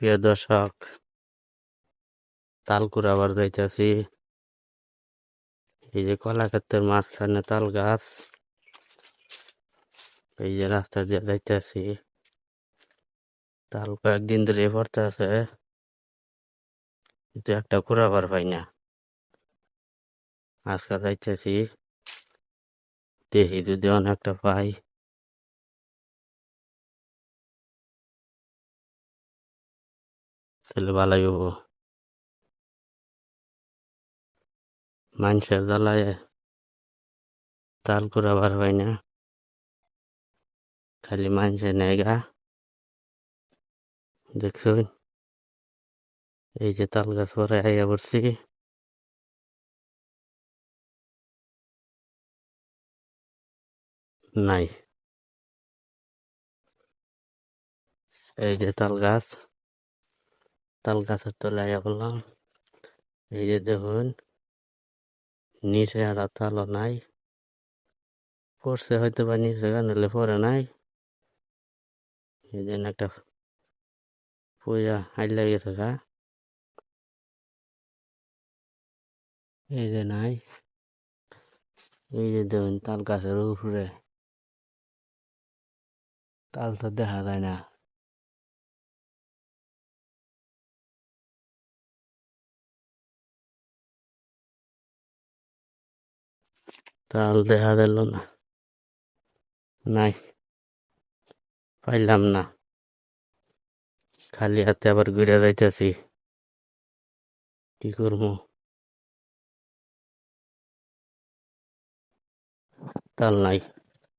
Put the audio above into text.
প্রিয় দর্শক তাল কুড়াবার যাইতেছি। এই যে কলা ক্ষেতের মাঝখানে তাল গাছ এই যে রাস্তা দিয়ে যাইতেছি। তাল কয়েকদিন ধরে পড়তে আছে, কিন্তু একটা কুড়াবার পাই না। আজকে যাইতেছি, দেখি যদি অনেকটা পাই। তাহলে ভালোই হব মানুষের জ্বালায় তাল কুড়াবার হয় না খালি মানুষের নেগা দেখছ এই যে তাল গাছ পরে আইয়া পড়ছি নাই এই যে তাল গাছ তাল গাছের তলে আইয়া বললাম, এই যে দেখুন, নিচে আর তালও নাই, পড়ছে হয়তো বা নিচে গানলে পরে নাই। এই জন্য একটা পূজা আইলা গেছে গা। এই যে নাই, এই যে দেখুন, তাল গাছের উপরে তাল তো দেখা যায় না। তাল দেখা গেল না নাই পাইলাম না খালি হাতে আবার ঘুরে যাইতেছি কি করব তাল নাই